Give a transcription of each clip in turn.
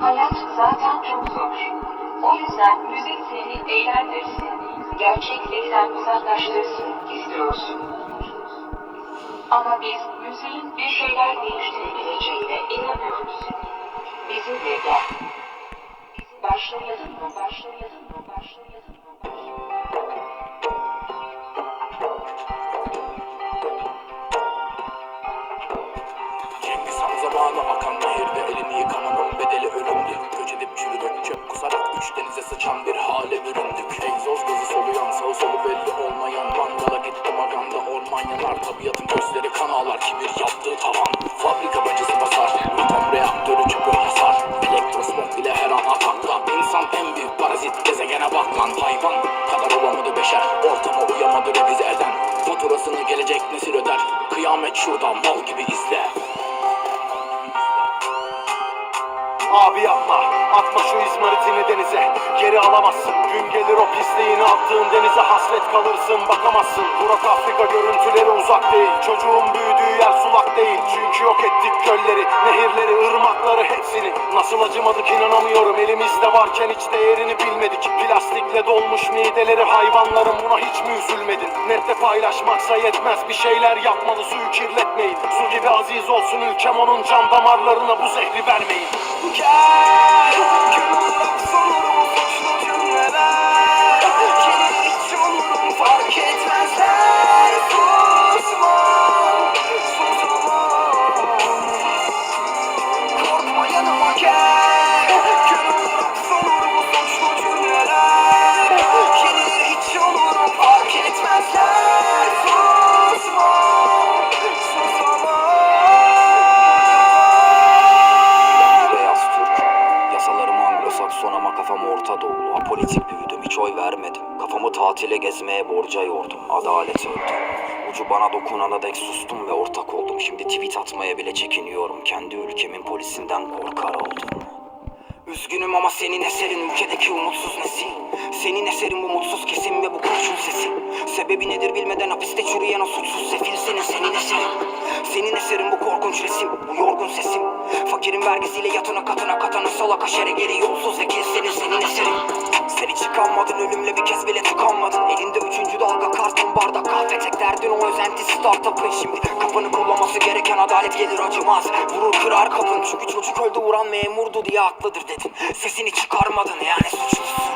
Hayat zaten çok zor. O yüzden müzik seni eğlendirsin, gerçeklikten uzaklaştırsın istiyorsun. Ama biz müziğin bir şeyler değiştirebileceğine inanıyoruz. Bizimle gel. Başlayalım mı? Başlayalım mı? Üç denize sıçan bir hale büründük. Egzoz gazı soluyan sağı solu belli olmayan Mangala gittim aganda orman yanar Tabiatın gözleri kan ağlar. Kibir yaptığı tavan Fabrika bacısı basar. Atom reaktörü çöpü hasar. Elektrosmog bile her an atakta. İnsan en büyük parazit gezegene bak lan. Hayvan kadar olamadı beşer Ortama uyamadı revize eden. Faturasını gelecek nesil öder Kıyamet şurada mal gibi izle. Abi yapma, atma şu izmaritini denize. Geri alamazsın, gün gelir o pisliğini attığın denize Hasret kalırsın, bakamazsın. Burak Afrika görüntüleri uzak değil. Çocuğun büyüdüğü yer sulak değil. Çünkü yok ettik gölleri, nehirleri, ırmakları hepsini. Nasıl acımadık inanamıyorum. Elimizde varken hiç değerini bilmedik. Plastikle dolmuş mideleri hayvanların Buna hiç mi üzülmedin? Nerede paylaşmaksa yetmez. Bir şeyler yapmalı, suyu kirletmeyin. Su gibi aziz olsun ülkem onun can damarlarına bu zehri vermeyin. Gel Olarak sorurum suçlu cümleler Yine hiç umurum fark etmezler tatile gezmeye borca yordum. Adalet öldü. Ucu bana dokunana dek sustum ve ortak oldum. Şimdi tweet atmaya bile çekiniyorum. Kendi ülkemin polisinden korkar oldum. Üzgünüm ama senin eserin ülkedeki umutsuz nesil. Senin eserin bu mutsuz kesim ve bu kurşun sesi. Sebebi nedir bilmeden hapiste çürüyen o suçsuz sefil senin senin eserin. Senin eserin bu korkunç resim bu yorgun sesim Fakirin vergisiyle yatına katına katana sola kaşere geri yolsuz vekil senin senin eserin. Sen hiç çıkanmadın ölümle bir kez bile tıkanmadın. Elinde üçüncü dalga kartın bardak kahve tek derdin o özenti startup'ın. Şimdi kapını kollaması gereken adalet gelir acımaz. Vurur kırar kapın. Çünkü çocuk öldü vuran memurdu diye haklıdır dedin. Sesini çıkarmadın yani suçlusun.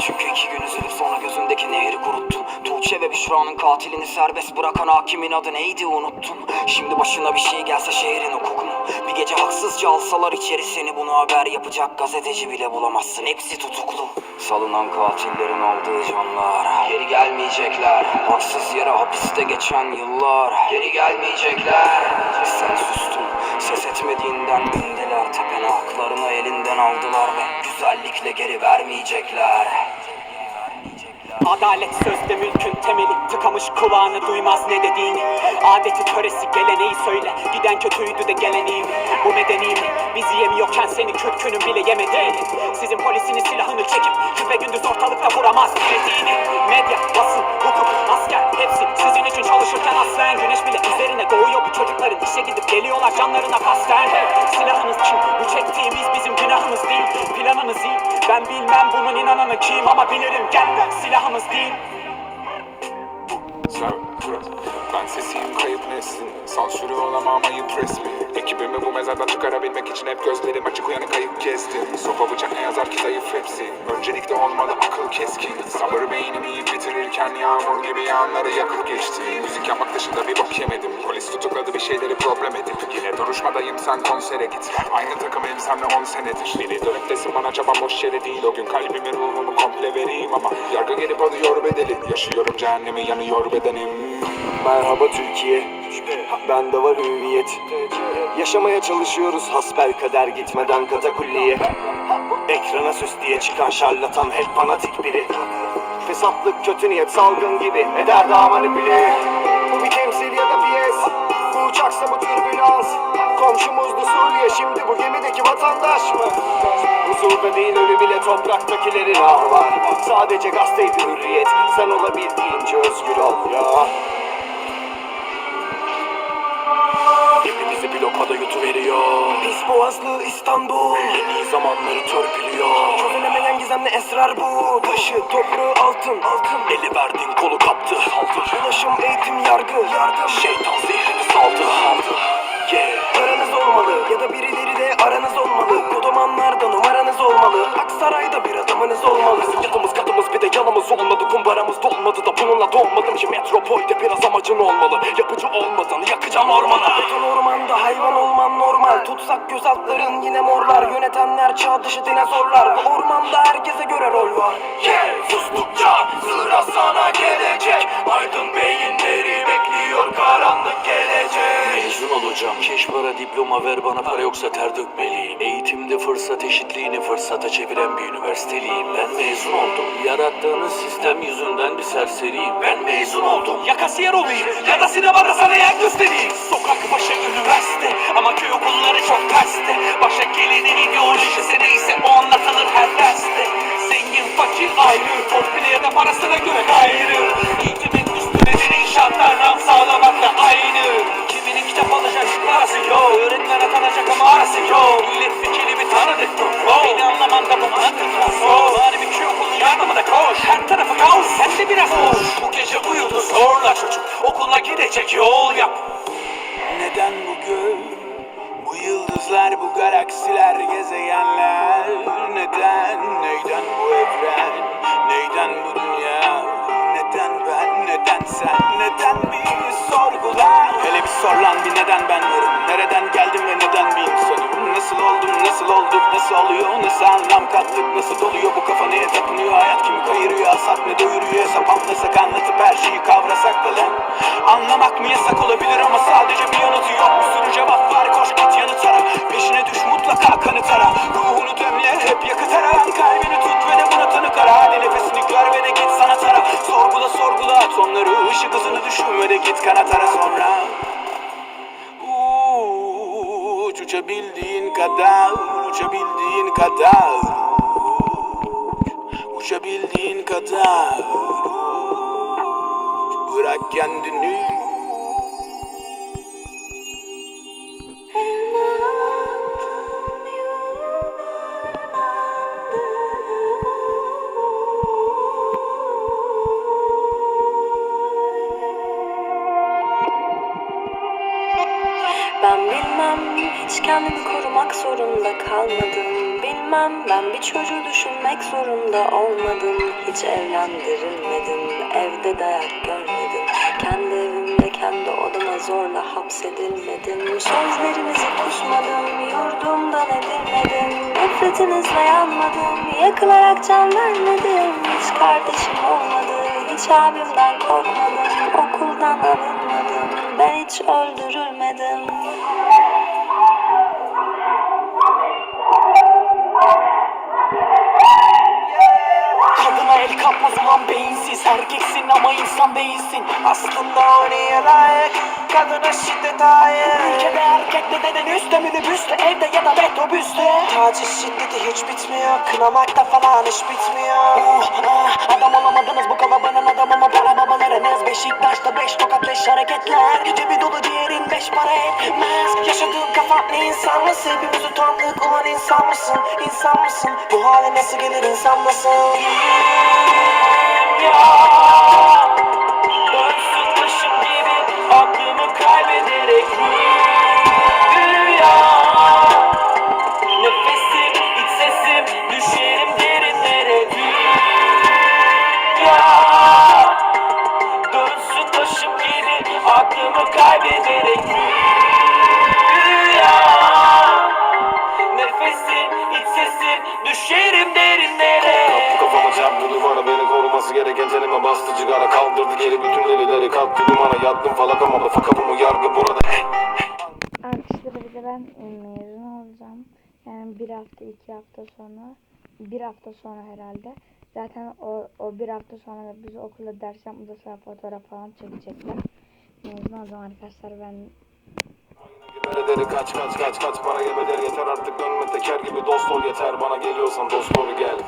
Çünkü iki gün üzülüp sonra gözündeki nehri kuruttun. Tuğçe ve Büşra'nın katilini serbest bırakan hakimin adı neydi unuttun. Şimdi başına bir şey gelse şehrin hukuku mu Bir gece haksızca alsalar içeri seni bunu haber yapacak gazeteci bile bulamazsın. Hepsi tutuklu. Salınan katillerin aldığı canlar. Geri gelmeyecekler. Haksız yere hapiste geçen yıllar. Geri gelmeyecekler. Sen sustun. Ses etmediğinden bindiler Tepene. Haklarını elinden aldılar Ve güzellikle geri vermeyecekler Adalet sözde mülkün temeli. Tıkamış kulağını duymaz ne dediğini Adeti töresi geleneği söyle. Giden kötüydü de geleneği mi? Bu medeni mi? Bizi yemiyorken seni kürkünün bile yemediğini. Sizin polisiniz silahını çekip Küpe gündüz ortalıkta vuramaz bildiğini Medya, basın, hukuk, asker Hepsi sizin için çalışırken aslen Güneş bile üzerine doğuyor. Bu çocukların işe gidip geliyorlar canlarına kasten silahınız kim? Bu çektiğimiz bizim günahımız değil Planınız iyi Ben bilmem bunun inananı kim ama bilirim. Gel Silahımız değil Sen. Ben sesiyim kayıp neslin Sansürü olamam ayıp resmi Ekibimi bu mezardan çıkarabilmek için hep gözlerim açık uyanık kayıp kestim Sopa bıçak ne yazar ki zayıf hepsi. Öncelikle olmalı akıl keskin. Sabır beynimi yiyip bitirirken yağmur gibi yanları yakıp geçti. Müzik yapmak dışında bir bok yemedim. Polis tutukladı bir şeyleri problem edip. Yine duruşmadayım sen konsere git. Aynı takım elbisemle 10 senedir. Biri dönüp desin bana çabam boş yere değil. O gün kalbimi ruhumu komple vereyim ama Yargı gelip alıyor bedeli Yaşıyorum cehennemi yanıyor bedenim. Merhaba Türkiye Bende var hüviyet. Yaşamaya çalışıyoruz hasbel kader gitmeden katakulliye Ekrana süs diye çıkan şarlatan hep fanatik biri. Fesatlık kötü niyet salgın gibi eder daha manipüle Bu bir temsil ya da piyes Bu uçaksa bu türbülans. Komşumuzdu Suriye şimdi bu gemideki vatandaş mı? Huzurda değil ölü bile topraktakilerin ahı var. Sadece gazeteydi hürriyet Sen olabildiğince özgür ol ya Lokmada yutuveriyor. Reis Boğazlı İstanbul. En iyi zamanları törpülüyor. Çözülemeyen gizemli esrar bu. Taşı, toprağı, altın, altın. Eli verdin kolu kaptı. Saldır. Ulaşım, eğitim, yargı, yardım. Şeytan zehrini saldı. Saldı Yeah Paranız olmalı. Ya da birileri de aranız olmalı. Kodomanlarda numaranız olmalı. Aksaray'da bir adamınız olmalı. Bizim yatımız katımız bir de yanımız. Olmadı Kumbaramız dolmadı da bununla doğmadım ki Metropolde biraz amacın olmalı. Yapıcı olmadan yakacaksın ormanı. Beton ormanda hayvan olman normal. Tutsak göz altların yine morlar. Yönetenler çağ dışı dinozorlar. Bu ormanda herkese göre rol var. Yeah sustukça sıra sana gelecek. Aydın beyinleri bekliyor karanlık gelecek. Mezun olacağım. Keş para diploma ver bana para yoksa ter dökmeliyim. Eğitimde fırsat eşitliğini fırsata çeviren bir üniversiteliyim. Ben mezun oldum. Yarattığınız sistem yüzünden bir serseriyim Ben mezun oldum. Ya kasiyer olayım ya da sinemada sana yer göstereyim. Sokak başı üniversite ama köy okulları çok terste Başa gelenin ideolojisi neyse o anlatılır her derste. Zengin fakir ayrı. Torpili ya da parasına göre gayrı. Eğitimin üstüne inşaatlar ram sağlamakla aynı Kiminin kitap alacak parası yok Öğretmen atanacak ama arası yok Milletvekili bir tanıdık? Beni anlaman da bu anlatılmaz Bari bir köy okulunun yardımına koş. Her tarafı kaos sen de biraz boş Bu gece uyudu zorla çocuk Okula gidecek yol yap. Neden bu göl, bu yıldızlar, bu galaksiler, gezegenler? Neden, neyden bu evren, neyden bu dünya? Neden ben, neden sen, neden sor lan bir neden ben varım, nereden geldim ve neden bir insanım? Nasıl oldum, nasıl olduk, nasıl oluyor, nasıl anlam kattık, nasıl doluyor bu kafa neye tapınıyor? Hayat kimi kayırıyor, alsak ne doyuruyor, hesap anlasak anlatıp her şeyi kavrasak da lan. Anlamak mı yasak olabilir ama sadece bir yanıtı yok Bir sürü cevap var koş git yanıt ara Peşine düş mutlaka kanıt ara Ruhunu demle kadar. Uçabildiğin kadar. Bırak kendini. Ben bilmem hiç kendimi korumak zorunda kalmadım Bilmem ben bir çocuğu düşünmek zorunda olmadım. Hiç evlendirilmedim. Evde dayak görmedim. Kendi evimde kendi odama zorla hapsedilmedim. Sözlerinizi kusmadım yurdumdan edilmedim. Nefretinizle yanmadım yakılarak can vermedim. Hiç kardeşim olmadı hiç abimden korkmadım. Okuldan alınmadım ben hiç öldürülmedim el kalkmaz ulan beyinsiz Erkeksin ama insan değilsin. Aslında o niye layık Kadına şiddet ait Ülkede erkekte deden üstte minibüste Evde ya da metrobüste. Taciz şiddeti hiç bitmiyor Kınamakta falan hiç bitmiyor. Uh, ah, Adam olamadınız bu kalabalığın adamı mı babalarınız Beşiktaş'ta beş tokat leş hareketler Cebi dolu diğerin beş para etmez Yaşadığın kafa ne insan mısın? Hepimiz utandık ulan insan mısın? İnsan mısın? Bu hale nasıl gelir insan nasıl? Dönsün Yattım falaka ama fakabımı yargı burada Arkadaşlar bir de ben e, mezun olacağım. Yani bir hafta iki hafta sonra bir hafta sonra herhalde. Zaten o, o bir hafta sonra da biz okulda ders yapmada sıra fotoğraf falan çekecekler. Mezun olacağım arkadaşlar ben Gebederi kaç kaç kaç kaç para gebeder yeter artık dönme teker gibi dost ol yeter Bana geliyorsan dost doğru gel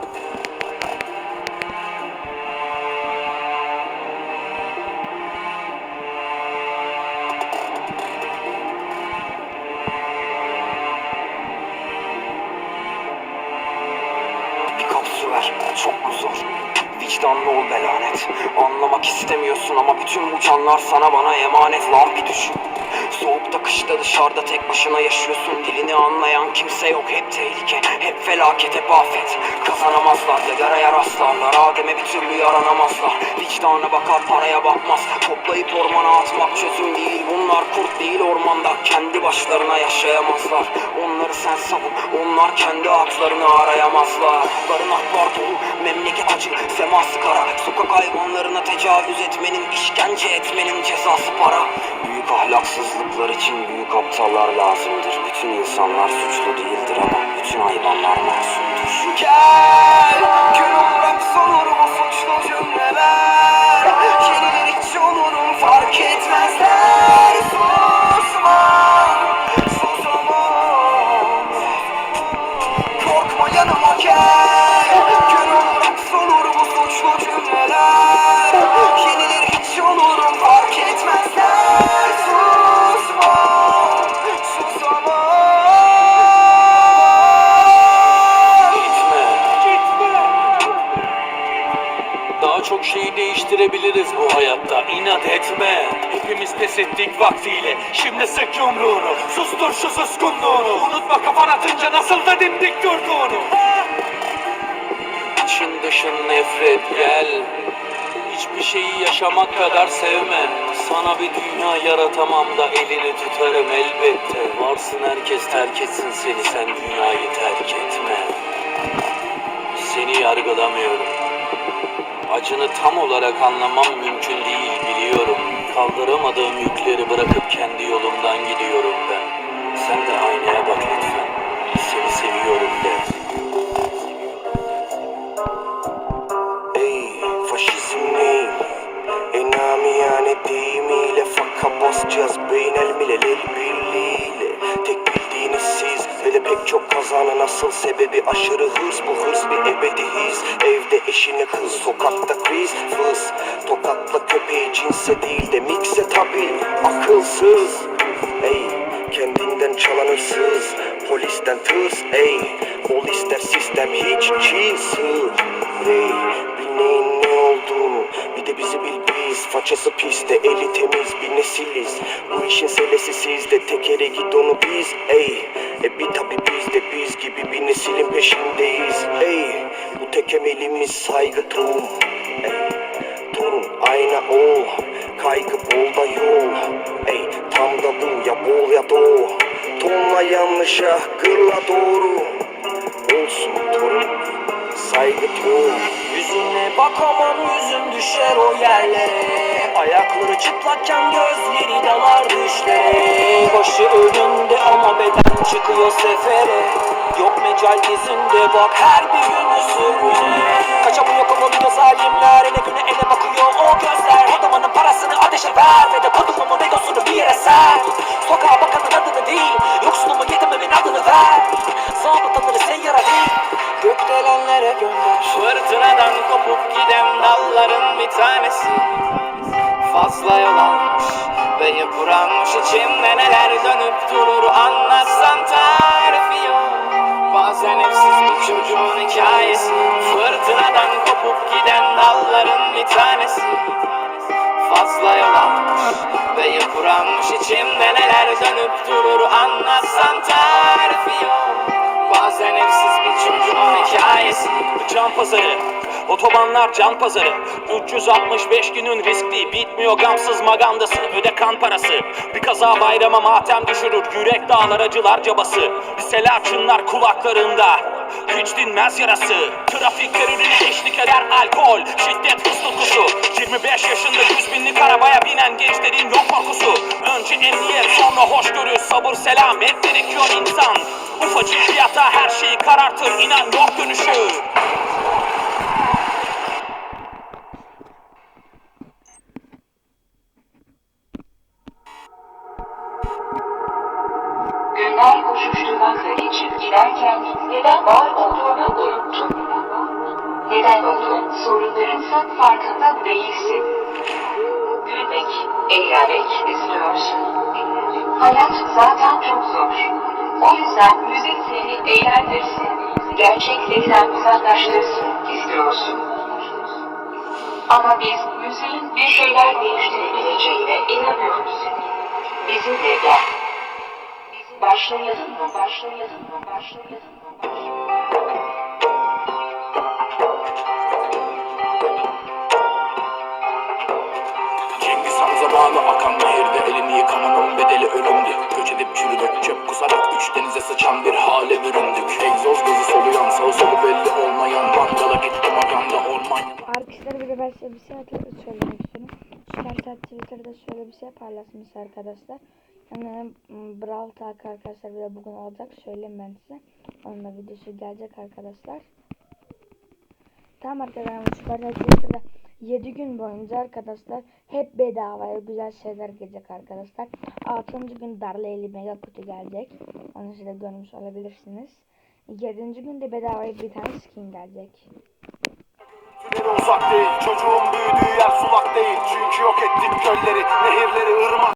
Anla ol be lanet. Anlamak istemiyorsun ama bütün bu canlar sana bana emanet. Lan bir düşün Soğukta kışta dışarıda tek başına yaşıyorsun. Dilini anlayan kimse yok. Hep tehlike Hep felaket hep afet. Kazanamazlar ya yaraya rastlarlar Adem'e bir türlü yaranamazlar. Vicdana bakar paraya bakmaz. Toplayıp ormana atmak çözüm değil. Bunlar kurt değil ormanda. Kendi başlarına yaşayamazlar. Onları sen savun Onlar kendi haklarını arayamazlar. Barınaklar dolu Memleket acı Seması kara Sokak hayvanlarına tecavüz etmenin işkence etmenin cezası para. Büyük ahlaksızlıklar için büyük aptallar lazımdır. Bütün insanlar suçlu değildir ama bütün hayvanlar masumdur. Gel gün olarak sonurum suçlu cümleler. Yenilir hiç olurum fark etmezler. Susma susamam Korkma yanıma gel. Gün olarak sonurum suçlu cümleler Hepimiz pes ettik vaktiyle. Şimdi sık yumruğunu. Sustur şu suskunluğunu. Unutma kafan atınca nasıl da dimdik durduğunu. İçin dışın nefret gel. Hiçbir şeyi yaşamak kadar sevme. Sana bir dünya yaratamam da elini tutarım elbette. Varsın herkes terk etsin seni sen dünyayı terk etme. Seni yargılamıyorum. Acını tam olarak anlamam mümkün değil biliyorum. Kaldıramadığım yükleri bırakıp kendi yolumdan gidiyorum ben. Sen de aynaya bak lütfen. Seni seviyorum de. Ey faşizm neyim? Enamiyane deyimiyle Faka basacağız beyin el milel de pek çok kazanın asıl sebebi aşırı hırs. Bu hırs bir ebedi his. Evde eşine kız sokakta kriz fıs Tokatla köpeği cinse değil de mikse tabi Akılsız. Ey kendinden çalan hırsız. Polisten tırs ey. Ol ister sistem hiç çiğ sığ Ey bil de bizi bil biz Façası piste eli temiz. Bir nesiliz. Bu işin selesi sizde. Tekere gidonu biz. Ey. E bir tabi biz de biz gibi bir neslin peşindeyiz. Ey. Bu tek emelimiz saygı tohum. Ey. Torun ayna ol. Kaygı bol da yol. Ey. Tam da bu ya bol ya doğu Tonla yanlışa gırla doğru. Olsun torun saygı tohum bakamam yüzüm düşer o yerlere. Ayakları çıplakken gözleri dalar düşlere. Başı önünde ama beden çıkıyor sefere Yok mecal dizinde bak her bir günü sürüne Kaçamıyor kovalıyor zalimler ele güne ele bakıyor. O gözler Adamının parasını ateşe ver ve de kodumun egosunu bir yere ser. Sokağa bakanın adını değil Yoksunumu yetimemin adını ver. Zabıtaları seyyara değil. Gökdelenlere gönder. Fırtınadan kopup giden dalların bir tanesi. Fazla yol almış ve yıpranmış içimde neler dönüp durur Anlatsam tarifi yok Bazen evsiz bir çocuğun hikayesi. Fırtınadan kopup giden dalların bir tanesi. Fazla yol almış ve yıpranmış içimde neler dönüp durur Anlatsam tarifi yok. Bazen evsiz bir çocuğun hikayesi. Can pazarı Otobanlar can pazarı. 365 günün riskli Bitmiyor gamsız magandası Öde kan parası. Bir kaza bayrama matem düşürür Yürek dağlar acılar cabası. Liseler çınlar kulaklarında Hiç dinmez yarası. Trafik terörüne eşlik eder alkol Şiddet hız tutkusu 25 yaşında 100 binlik arabaya binen gençlerin yok korkusu. Önce emniyet sonra hoşgörü Sabır selamet gerekiyor insan. Ufacık fiyata her şeyi karartır inan yok dönüşü koşuşturmakla geçip giderken neden var olduğunu unuttun. Neden olduğun sorunlarınsa farkında değilsin. Gülmek, eğlenmek istiyorsun. Hayat zaten çok zor. O yüzden müzik seni eğlendirsin, gerçeklerinden uzaklaştırsın istiyorsun. Ama biz müziğin bir şeyler değiştirebileceğine inanıyoruz. Bizimle gel. Başlayalım mı? Başlayalım mı? Başlayalım mı? Cengiz Han zamanı akan nehirde elini yıkananın bedeli ölümdü Göç edip çürüdük çöp kusarak üç denize sıçan bir hale büründük Egzoz gazı soluyan sağı solu belli olmayan Mangala gittim aganda orman Arkadaşlar bir de ben size bir şey hatırlatıp söylemek istiyorum. Süpersel Twitter'da şöyle bir şey paylaşmış arkadaşlar. Yani m, Brawl Talk arkadaşlar bir bugün olacak. Söyleyeyim ben size. Onun da videosu gelecek arkadaşlar. Tamam arkadaşlar Süpersel Twitter'da 7 gün boyunca arkadaşlar hep bedavaya güzel şeyler gelecek arkadaşlar. 6. gün Darleyli Mega Kutu gelecek. Onu size görmüş olabilirsiniz. 7. günde bedavaya bir tane skin gelecek. Uzak değil Çocuğun büyüdüğü yer sulak değil Çünkü yok ettik gölleri Nehirleri ırmak